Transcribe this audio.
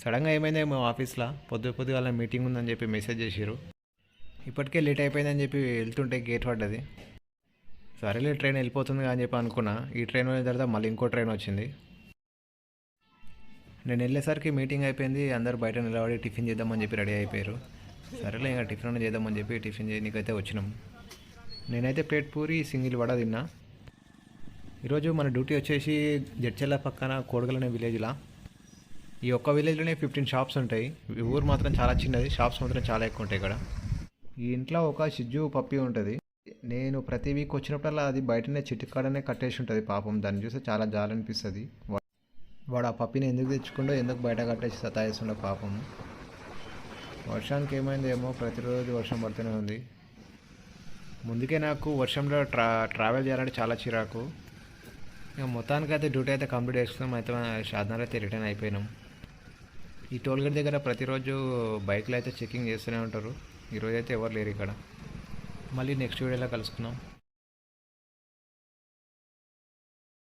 సడన్గా ఏమైందేమో ఆఫీస్లో? పొద్దు పొద్దుగాల మీటింగ్ ఉందని చెప్పి మెసేజ్ చేసిరు ఇప్పటికే లేట్ అయిపోయిందని చెప్పి వెళ్తుంటే గేట్ పడ్డది. సరేలే ట్రైన్ వెళ్ళిపోతుంది అని చెప్పి అనుకున్నా. ఈ ట్రైన్ వెళ్ళిన తర్వాత మళ్ళీ ఇంకో ట్రైన్ వచ్చింది. నేను వెళ్ళేసరికి మీటింగ్ అయిపోయింది. అందరు బయట నిలబడి టిఫిన్ చేద్దామని చెప్పి రెడీ అయిపోయారు. సరేలే ఇంకా టిఫిన్ అన్న చేద్దామని చెప్పి టిఫిన్ చేయడానికైతే వచ్చినాం. నేనైతే ప్లేట్ పూరి సింగిల్ వడ తిన్నా. ఈరోజు మన డ్యూటీ వచ్చేసి జడ్చెల్ల పక్కన కోడగలనే విలేజ్లో విలేజ్లా. ఈ ఒక్క విలేజ్లోనే ఫిఫ్టీన్ షాప్స్ ఉంటాయి. ఈ ఊరు మాత్రం చాలా చిన్నది షాప్స్ మాత్రం చాలా ఎక్కువ ఉంటాయి ఇక్కడ. ఈ ఇంట్లో ఒక సిజ్జు పప్పి ఉంటుంది. నేను ప్రతి వీక్ వచ్చినప్పుడల్లా అది బయటనే చెట్టు కాడనే కట్టేసి ఉంటుంది పాపం. దాన్ని చూస్తే చాలా జాలి అనిపిస్తుంది. వాడు ఆ పప్పిని ఎందుకు తెచ్చుకుండో ఎందుకు బయట కట్టేసి సతాయిస్తుండో పాపం. వర్షానికి ఏమైందేమో ఏమో ప్రతిరోజు వర్షం పడుతూనే ఉంది. ముందుకే నాకు వర్షంలో ట్రా ట్రావెల్ చేయాలంటే చాలా చిరాకు. ఇక మొత్తానికి అయితే డ్యూటీ అయితే కంప్లీట్ చేసుకున్నాం. అయితే షాద్నగర్ అయితే రిటర్న్ అయిపోయినాం. ఈ టోల్ గేట్ దగ్గర ప్రతిరోజు బైక్లు అయితే చెకింగ్ చేస్తూనే ఉంటారు. ఈరోజు అయితే ఎవరు లేరు ఇక్కడ. మళ్ళీ నెక్స్ట్ వీడియోలో కలుసుకున్నాం